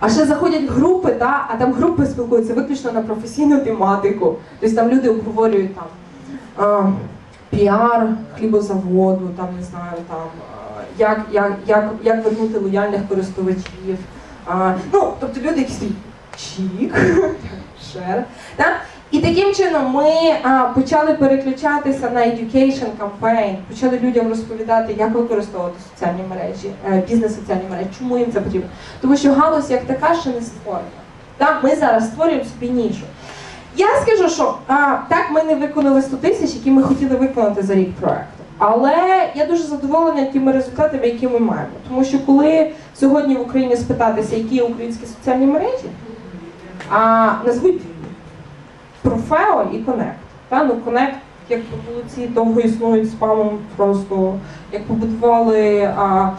А ще заходять групи, та, а там групи спілкуються виключно на професійну тематику. Тобто там люди обговорюють там а, піар хлібозаводу, там не знаю, там як, як, як, як вернути лояльних користувачів. А, ну, тобто люди якісь чік, шер. Так? І таким чином ми а, почали переключатися на education campaign, почали людям розповідати, як використовувати соціальні мережі, е, бізнес-соціальні мережі, чому їм це потрібно. Тому що галузь як така ще не створена. Так, ми зараз створюємо собі нішу. Я скажу, що а, так ми не виконали 100 тисяч, які ми хотіли виконати за рік проекту. Але я дуже задоволена тими результатами, які ми маємо. Тому що коли сьогодні в Україні спитатися, які є українські соціальні мережі, а назвуть Профео і Connect. Та? Ну, Connect, як ці довго існують спамом, просто як побудували. А...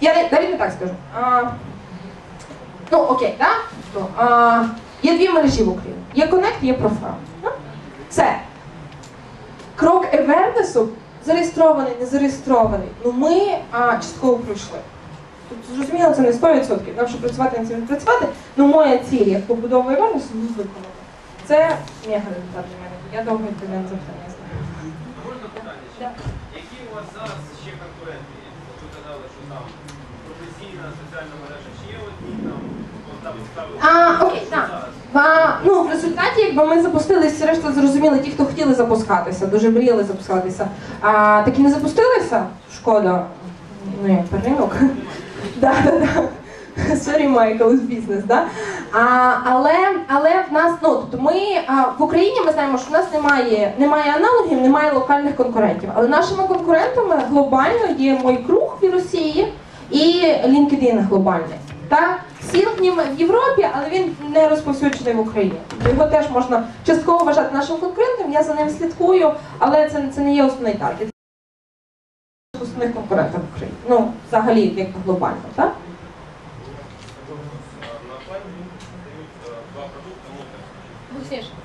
Я навіть не так скажу. А... Ну, окей, так? То, а... Є дві мережі в Україні. Є Connect, є Профео. Ну, Це крок Евернесу зареєстрований, не зареєстрований. Ну ми а, частково пройшли. Тобто, зрозуміло, це не 100%. Нам, щоб працювати над цим працювати, ну моя ціль, як побудова Евернесу, ну, виконана. Це мега результат для мене. Я довго інтернет завжди не знаю. Можна питання? Які у вас зараз ще конкуренти є? Ви казали, що там професійна соціальна мережа, чи є одні там, цікаві? А, окей, так. А, ну, в результаті, якби ми запустилися, решта зрозуміли, ті, хто хотіли запускатися, дуже мріяли запускатися. А, так і не запустилися. Шкода. Ну, як ринок. Да, да, да. Sorry, Michael, з бізнес, да? А, але, але в нас, ну, тобто ми а, в Україні ми знаємо, що в нас немає, немає аналогів, немає локальних конкурентів. Але нашими конкурентами глобально є мой круг в Росії і LinkedIn глобальний. Так? Сілк ніби в Європі, але він не розповсюджений в Україні. Його теж можна частково вважати нашим конкурентом, я за ним слідкую, але це, це не є основний таргет. Основних конкурентів в Україні. Ну, взагалі, як глобально, так?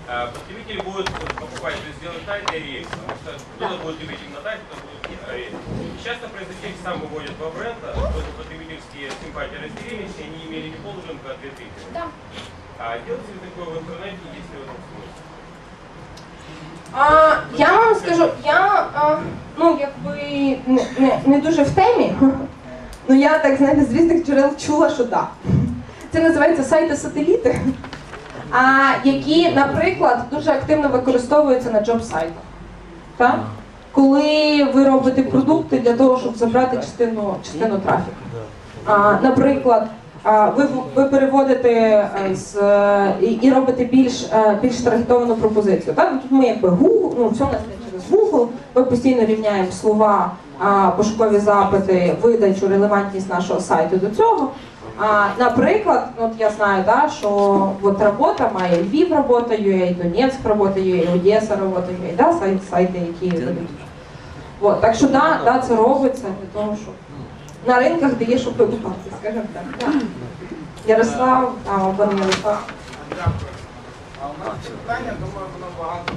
А, Потребитель будет вот покупать, то есть сделать тайт и рейс, потому что кто-то будет любить именно тайт, кто-то будет не рейс. Часто производитель сам выводит два бренда, чтобы потребительские симпатии разделились, и они имели не полрынка, а две трети. Да. А делать ли такое в интернете, если в этом смысл? А, я вам скажу, я а, ну якби не, не, не дуже в темі. Ну я так знаєте, з різних джерел чула, що так. Це називається сайти-сателіти, а, які, наприклад, дуже активно використовуються на джоб-сайтах. Так? Коли ви робите продукти для того, щоб забрати частину, частину трафіку. А, наприклад, а, ви, ви переводите е, з, е, і, робите більш, е, більш таргетовану пропозицію. Так? Тут ми якби Google, ну все у нас через Google, ми постійно рівняємо слова, а, пошукові запити, видачу, релевантність нашого сайту до цього. А, наприклад, ну, от я знаю, да, що от робота має Львів робота UA, Донецьк робота UA, Одеса робота UA, да, сайт, сайти, які ведуть. От, так що да, да, це робиться для того, щоб на ринках, де є що покупати, скажімо так. Да. Ярослав, а пане Ярослав. Дякую. А у нас питання, думаю, воно багато.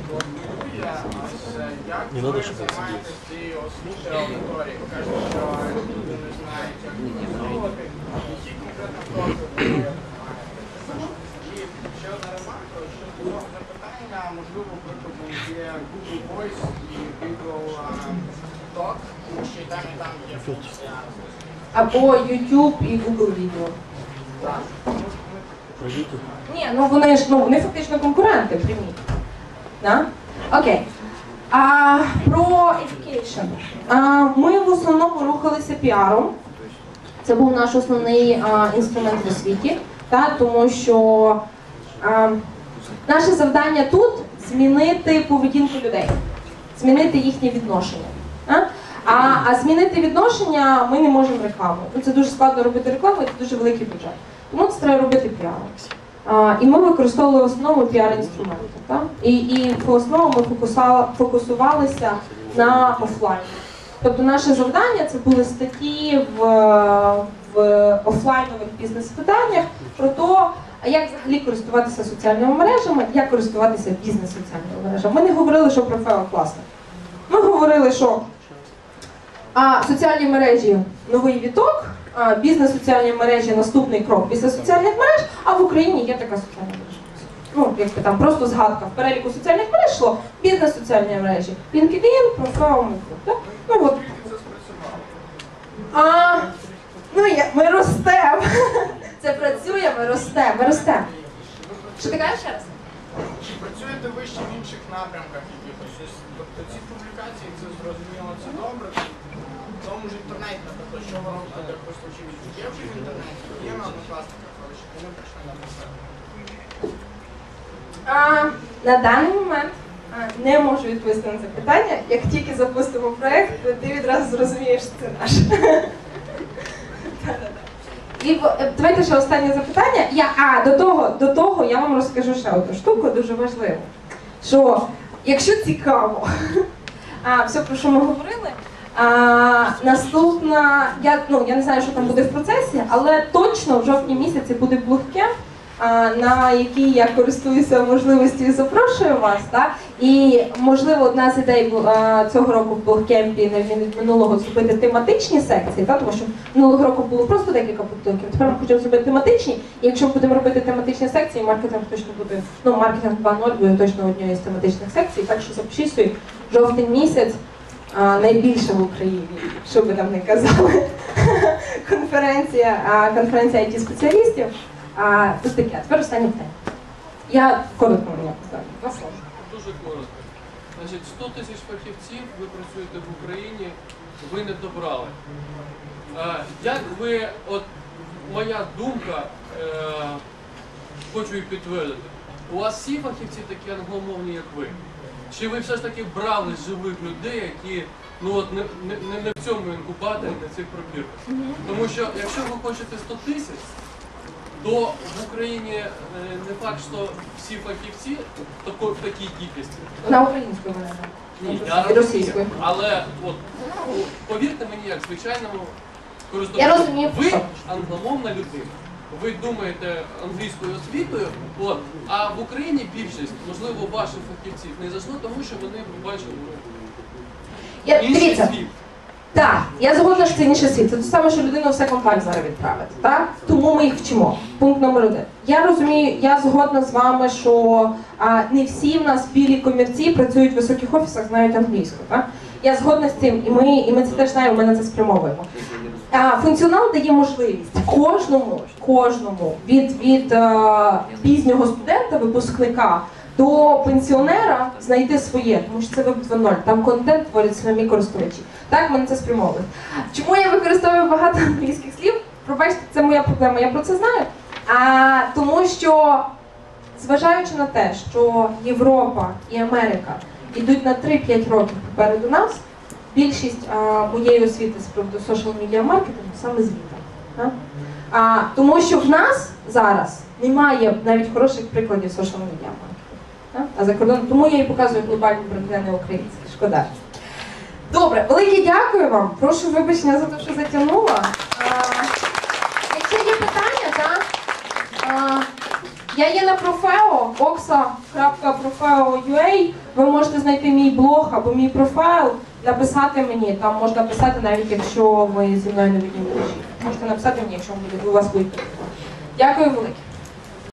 Ось е, як Не ви щоб займаєтесь цією освітою аудиторії? Ви кажете, що люди не знають, як використовувати. Можливо, прикладом є Google Voice і Google Talk, що і там, там. Або YouTube і Google Video. Так. Ні, ну вони ж ну вони фактично конкуренти прямі. Да? Окей. А, про education. А, ми в основному рухалися піаром. Це був наш основний а, інструмент в освіті, та, тому що а, наше завдання тут змінити поведінку людей, змінити їхнє відношення. та. А, а змінити відношення ми не можемо рекламою. Ну, Це дуже складно робити рекламу, це дуже великий бюджет. Тому це треба робити піаром. А, і ми використовували в основному піар-інструменти. І, і в основному ми фокусувалися на офлайн. Тобто наше завдання це були статті в, в офлайнових бізнес-питаннях про те, як взагалі користуватися соціальними мережами, як користуватися бізнес-соціальними мережами. Ми не говорили, що профейл класний. Ми говорили, що а, соціальні мережі новий віток, бізнес-соціальні мережі наступний крок після соціальних мереж, а в Україні є така соціальна мережа. Ну, якби там просто згадка в переліку соціальних мереж йшло бізнес-соціальні мережі. LinkedIn, Micro, так? Ну от. А, ну я, ми ростемо. Це працює, ми ростемо, ми ростемо. Що ти кажеш ще раз? Чи працюєте ви ще в інших напрямках якихось? Тобто ці публікації, це зрозуміло, це добре. В тому ж інтернеті, наприклад, що ви робите для? Є вже в інтернеті, є на однокласниках, але ще вони прийшли на посаду. А, на даний момент а, не можу відповісти на це питання. Як тільки запустимо проект, то ти відразу зрозумієш, що це наш. І е, давайте ще останнє запитання. Я, а, до того, до того я вам розкажу ще одну штуку, дуже важливу. Що якщо цікаво, а, все, про що ми говорили, а, наступна, я, ну, я не знаю, що там буде в процесі, але точно в жовтні місяці буде блогкемп, на який я користуюся можливістю і запрошую вас. Так? І можливо, одна з ідей цього року в відміну минулого, зробити тематичні секції, так? тому що минулого року було просто декілька блогкемпів. Тепер ми хочемо зробити тематичні. І якщо будемо робити тематичні секції, маркетинг точно буде, ну маркетинг 2.0 буде точно однією з тематичних секцій. Так що запишіть собі жовтень місяць. Найбільше в Україні, що би там не казали, конференція, конференція it спеціалістів. А, тут таке. А Тепер останнє питання. Я коротко мені поставлю. Два слова. Дуже коротко. Значить, 100 тисяч фахівців ви працюєте в Україні, ви не добрали. Як ви, от моя думка, е, хочу її підтвердити. У вас всі фахівці такі англомовні, як ви? Чи ви все ж таки брали живих людей, які ну от не, не, не- не в цьому інкубаторі, не в цих пробірках? Тому що якщо ви хочете 100 тисяч, то в Україні е, не факт, що всі фахівці тако, в такій кількості. На українською мене. Ні, я російською. Але от повірте мені, як звичайному Я користувачу, розумію, ви англомовна людина. Ви думаєте англійською освітою, от, а в Україні більшість, можливо, ваших фахівців не зайшло, тому що вони бачили Я, інший дивіться, світ. Так, я згодна, що це інший світ. Це те саме, що людину все контакт зараз відправити. Так? Тому ми їх вчимо. Пункт номер один. Я розумію, я згодна з вами, що а, не всі в нас білі комірці працюють в високих офісах, знають англійську. Так? Я згодна з цим, і ми, і ми це теж знаємо, ми на це спрямовуємо. А, функціонал дає можливість кожному, кожному від, від е, пізнього студента, випускника до пенсіонера знайти своє, тому що це веб 2.0, там контент творять самі користувачі. Так, ми на це спрямовуємо. Чому я використовую багато англійських слів? Пробачте, це моя проблема, я про це знаю. А, тому що, зважаючи на те, що Європа і Америка йдуть на 3-5 років попереду нас, більшість а, моєї освіти з приводу social media маркетингу саме звідти. Тому що в нас зараз немає навіть хороших прикладів social media маркетингу. А за кордоном, тому я і показую глобальні бренди, а українські. Шкода. Добре, велике дякую вам. Прошу вибачення за те, що затягнула. Якщо є питання, так? А, я є на Profeo, oxa.profeo.ua. Ви можете знайти мій блог або мій профайл, написати мені. Там можна писати, навіть якщо ви зі мною не відні. Можете написати мені, якщо у вас будуть. Дякую велике.